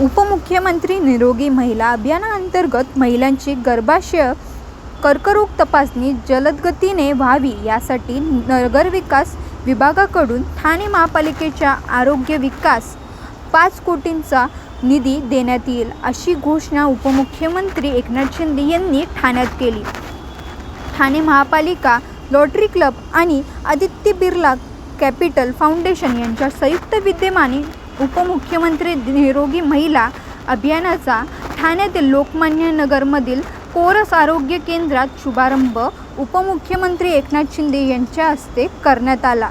उपमुख्यमंत्री निरोगी महिला अभियानाअंतर्गत महिलांची गर्भाशय कर्करोग तपासणी जलदगतीने व्हावी यासाठी नगरविकास विभागाकडून ठाणे महापालिकेच्या आरोग्य विकास पाच कोटींचा निधी देण्यात येईल अशी घोषणा उपमुख्यमंत्री एकनाथ शिंदे यांनी ठाण्यात केली. ठाणे महापालिका लॉटरी क्लब आणि आदित्य बिर्ला कॅपिटल फाउंडेशन यांच्या संयुक्त विद्यमाने उपमुख्यमंत्री निरोगी महिला अभियानाचा ठाण्यातील लोकमान्य नगरमधील कोरस आरोग्य केंद्रात शुभारंभ उपमुख्यमंत्री एकनाथ शिंदे यांच्या हस्ते करण्यात आला.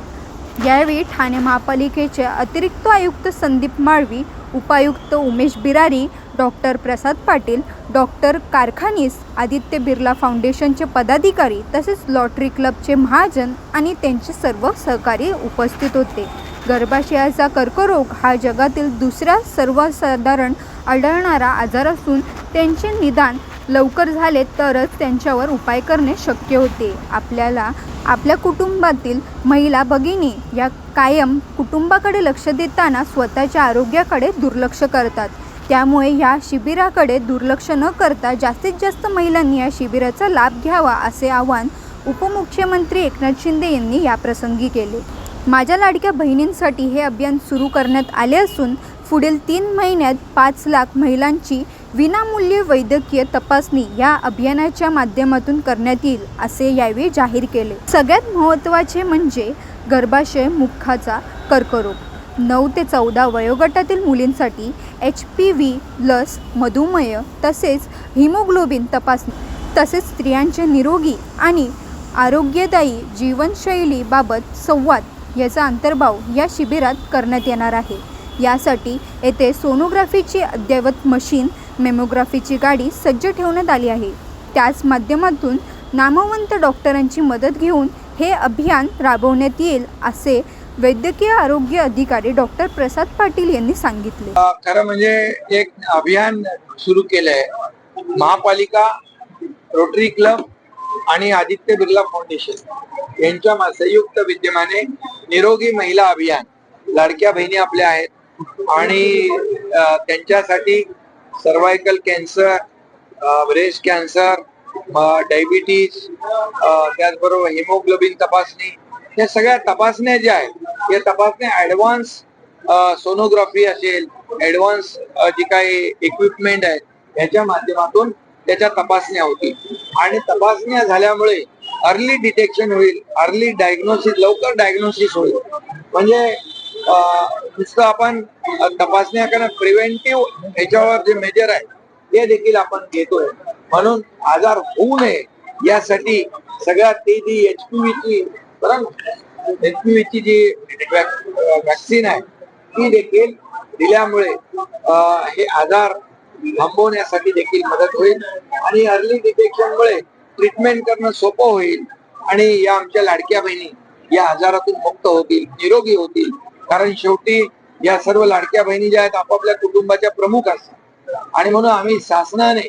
यावेळी ठाणे महापालिकेचे अतिरिक्त आयुक्त संदीप माळवी उपायुक्त उमेश बिरारी डॉक्टर प्रसाद पाटील डॉक्टर कारखानीस आदित्य बिर्ला फाउंडेशनचे पदाधिकारी तसेच लॉटरी क्लबचे महाजन आणि त्यांचे सर्व सहकारी उपस्थित होते. गर्भाशयाचा कर्करोग हा जगातील दुसरा सर्वसाधारण आढळणारा आजार असून त्यांचे निदान लवकर झाले तरच त्यांच्यावर उपाय करणे शक्य होते. आपल्याला आपल्या कुटुंबातील महिला भगिनी या कायम कुटुंबाकडे लक्ष देताना स्वतःच्या आरोग्याकडे दुर्लक्ष करतात. त्यामुळे या शिबिराकडे दुर्लक्ष न करता जास्तीत जास्त महिलांनी या शिबिराचा लाभ घ्यावा असे आवाहन उपमुख्यमंत्री एकनाथ शिंदे यांनी याप्रसंगी केले. माझ्या लाडक्या बहिणींसाठी हे अभियान सुरू करण्यात आले असून पुढील तीन महिन्यात पाच लाख महिलांची विनामूल्य वैद्यकीय तपासणी या अभियानाच्या माध्यमातून करण्यात येईल असे यावेळी जाहीर केले. सगळ्यात महत्त्वाचे म्हणजे गर्भाशय मुखाचा कर्करोग. नऊ ते चौदा वयोगटातील मुलींसाठी एच पी व्ही लस मधुमेह तसेच हिमोग्लोबिन तपासणी तसेच स्त्रियांचे निरोगी आणि आरोग्यदायी जीवनशैलीबाबत संवाद याचा अंतर्भाव या शिबिरात करण्यात येणार आहे. यासाठी येथे सोनोग्राफीची अद्ययावत मशीन मेमोग्राफीची गाडी सज्ज ठेवण्यात आली आहे. त्याच माध्यमातून नामवंत डॉक्टरांची मदत घेऊन हे अभियान राबवण्यात येईल असे वैद्यकीय आरोग्य अधिकारी डॉक्टर प्रसाद पाटील यांनी सांगितले. खरं म्हणजे एक अभियान सुरू केलंय. महापालिका रोटरी क्लब आणि आदित्य बिर्ला फाउंडेशन यांच्या संयुक्त विद्यमाने निरोगी महिला अभियान. लाडक्या बहिणी आपल्या आहेत. आणि त्यांच्यासाठी cervical cancer breast cancer diabetes त्याचबरोबर हिमोग्लोबिन तपासणी. या सगळ्या तपासण्या ज्या आहेत या तपासण्या ऍडव्हान्स सोनोग्राफी असेल ऍडव्हान्स जी काही इक्विपमेंट आहेत याच्या माध्यमातून त्याच्या तपासण्या होतील. आणि तपासण्या झाल्यामुळे अर्ली डिटेक्शन होईल अर्ली डायग्नोसिस लवकर डायग्नोसिस होईल. म्हणजे नुसतं आपण तपासण्या करणं प्रिव्हेंटिव्ह याच्यावर जे मेजर आहे ते देखील आपण घेतोय म्हणून आजार होऊ नये यासाठी सगळ्यात ती जी एच पी ची एच पी ची जी वॅक्सिन आहे ती देखील दिल्यामुळे हे आजार थांबवण्यासाठी देखील मदत होईल आणि अर्ली डिटेक्शनमुळे ट्रीटमेंट करणं सोपं होईल आणि या आमच्या लाडक्या बहिणी या आजारातून मुक्त होतील निरोगी होतील. कारण शेवटी या सर्व लाडक्या बहिणी ज्या आहेत आपापल्या कुटुंबाच्या प्रमुख असतात. आणि म्हणून आम्ही शासनाने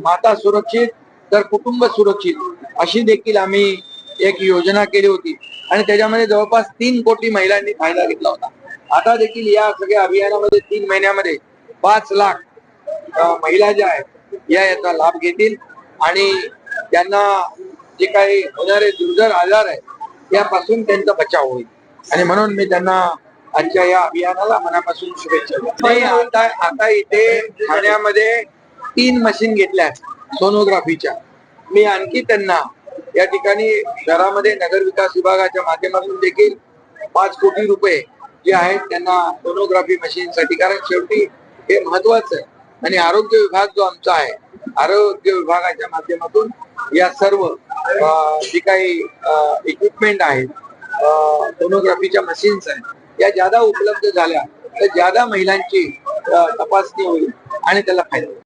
माता सुरक्षित तर कुटुंब सुरक्षित अशी देखील आम्ही एक योजना केली होती. आणि त्याच्यामध्ये जवळपास तीन कोटी महिलांनी फायदा घेतला होता. आता देखील या सगळ्या अभियानामध्ये तीन महिन्यामध्ये पाच लाख महिला ज्या आहेत या याचा लाभ घेतील. आणि त्यांना जे काही होणारे दुर्धर आजार आहेत यापासून त्यांचा बचाव होईल. आणि म्हणून मी त्यांना आजच्या या अभियानाला मनापासून शुभेच्छा आता आता इथे ठाण्यामध्ये तीन मशीन घेतल्या सोनोग्राफीच्या. मी आणखी त्यांना या ठिकाणी शहरामध्ये नगर विकास विभागाच्या माध्यमातून देखील पाच कोटी रुपये जे आहेत त्यांना सोनोग्राफी मशीनसाठी. कारण शेवटी हे महत्वाचं आहे. आणि आरोग्य विभाग जो आमचा आहे आरोग्य विभागाच्या माध्यमातून या सर्व जी काही इक्विपमेंट आहेत सोनोग्राफीच्या मशीन्स आहेत या ज्यादा उपलब्ध झाल्या तर ज्यादा महिलांची तपासणी होईल आणि त्याला फायदा होईल.